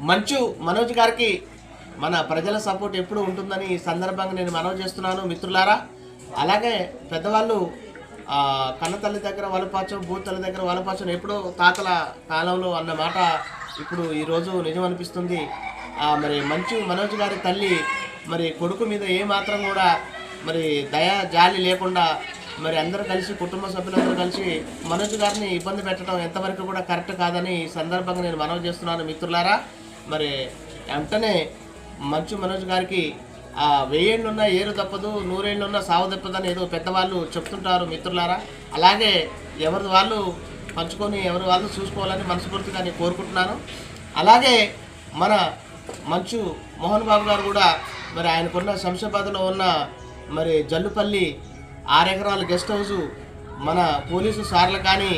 మంచు మనోజ్ గారికి మన ప్రజల సపోర్ట్ ఎప్పుడు ఉంటుందని ఈ సందర్భంగా నేను మనవి చేస్తున్నాను మిత్రులారా. అలాగే పెద్దవాళ్ళు ఆ, కన్నతల్లి దగ్గర వలపాచం భూతల్లి దగ్గర వలపాచం ఎప్పుడో తాతల కాలంలో అన్న మాట ఇప్పుడు ఈరోజు నిజం అనిపిస్తుంది. మరి మంచు మనోజ్ గారి తల్లి మరి కొడుకు మీద ఏ మాత్రం కూడా మరి దయ జాలి లేకుండా మరి అందరూ కలిసి కుటుంబ సభ్యులందరూ కలిసి మనోజ్ గారిని ఇబ్బంది పెట్టడం ఎంతవరకు కూడా కరెక్ట్ కాదని ఈ సందర్భంగా నేను మనవి చేస్తున్నాను మిత్రులారా. మరి వెంటనే మంచు మనోజ్ గారికి ఆ వెయ్యేళ్ళున్నా ఏరు తప్పదు నూరేళ్ళున్నా సావు తప్పదని ఏదో పెద్దవాళ్ళు చెప్తుంటారు మిత్రులారా. అలాగే ఎవరి వాళ్ళు పంచుకొని ఎవరి వాళ్ళు చూసుకోవాలని మనస్ఫూర్తిగా నేను కోరుకుంటున్నాను. అలాగే మన మంచు మోహన్ బాబు గారు కూడా మరి ఆయనకున్న శంషాబాద్లో ఉన్న మరి జల్లుపల్లి ఆరెకరాల గెస్ట్ హౌస్ మన పోలీసు సార్లు కానీ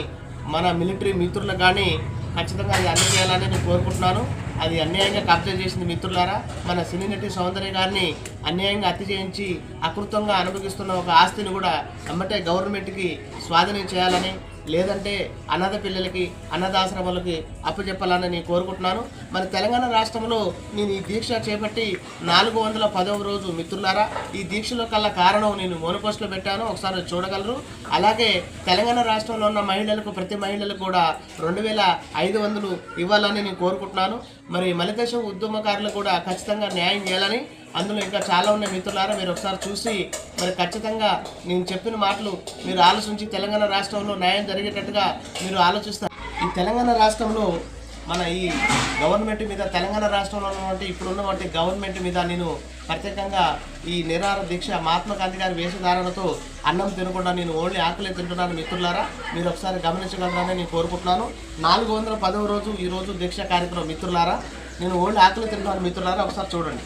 మన మిలిటరీ మిత్రులు కానీ ఖచ్చితంగా అది అందజేయాలని నేను కోరుకుంటున్నాను. అది అన్యాయంగా కబ్జా చేసింది మిత్రులారా మన సినీ నటి సౌందర్య గారిని అన్యాయంగా హత్య చేయించి అకృతంగా అనుభవిస్తున్న ఒక ఆస్తిని కూడా అమ్మటే గవర్నమెంట్కి స్వాధీనం చేయాలని లేదంటే అనాథ పిల్లలకి అనాథాశ్రమాలకి అప్పచెప్పాలని నేను కోరుకుంటున్నాను. మన తెలంగాణ రాష్ట్రంలో నేను ఈ దీక్ష చేపట్టి నాలుగు వందల పదవ రోజు మిత్రులారా ఈ దీక్షలో కల్లా కారణం నేను మోనపోస్ట్లో పెట్టాను ఒకసారి చూడగలరు. అలాగే తెలంగాణ రాష్ట్రంలో ఉన్న మహిళలకు ప్రతి మహిళలకు కూడా రెండు వేల ఐదు వందలు ఇవ్వాలని నేను కోరుకుంటున్నాను. మరి మలిదేశం ఉద్యమకారులు కూడా ఖచ్చితంగా న్యాయం చేయాలని అందులో ఇంకా చాలా ఉన్నాయి మిత్రులారా మీరు ఒకసారి చూసి మరి ఖచ్చితంగా నేను చెప్పిన మాటలు మీరు ఆలోచించి తెలంగాణ రాష్ట్రంలో న్యాయం జరిగేటట్టుగా మీరు ఆలోచిస్తారు. ఈ తెలంగాణ రాష్ట్రంలో మన ఈ గవర్నమెంట్ మీద తెలంగాణ రాష్ట్రంలో ఉన్నటువంటి ఇప్పుడున్నటువంటి గవర్నమెంట్ మీద నేను ప్రత్యేకంగా ఈ నిరాహార దీక్ష మహాత్మా గాంధీ గారి వేషధారణతో అన్నం తినకుండా నేను ఓన్లీ ఆకలే తింటున్నాను మిత్రులారా. మీరు ఒకసారి గమనించగలరని నేను కోరుకుంటున్నాను. నాలుగు వందల పదవ రోజు ఈరోజు దీక్ష కార్యక్రమం మిత్రులారా. నేను ఓన్లీ ఆకలి తింటున్నాను మిత్రులారా. ఒకసారి చూడండి.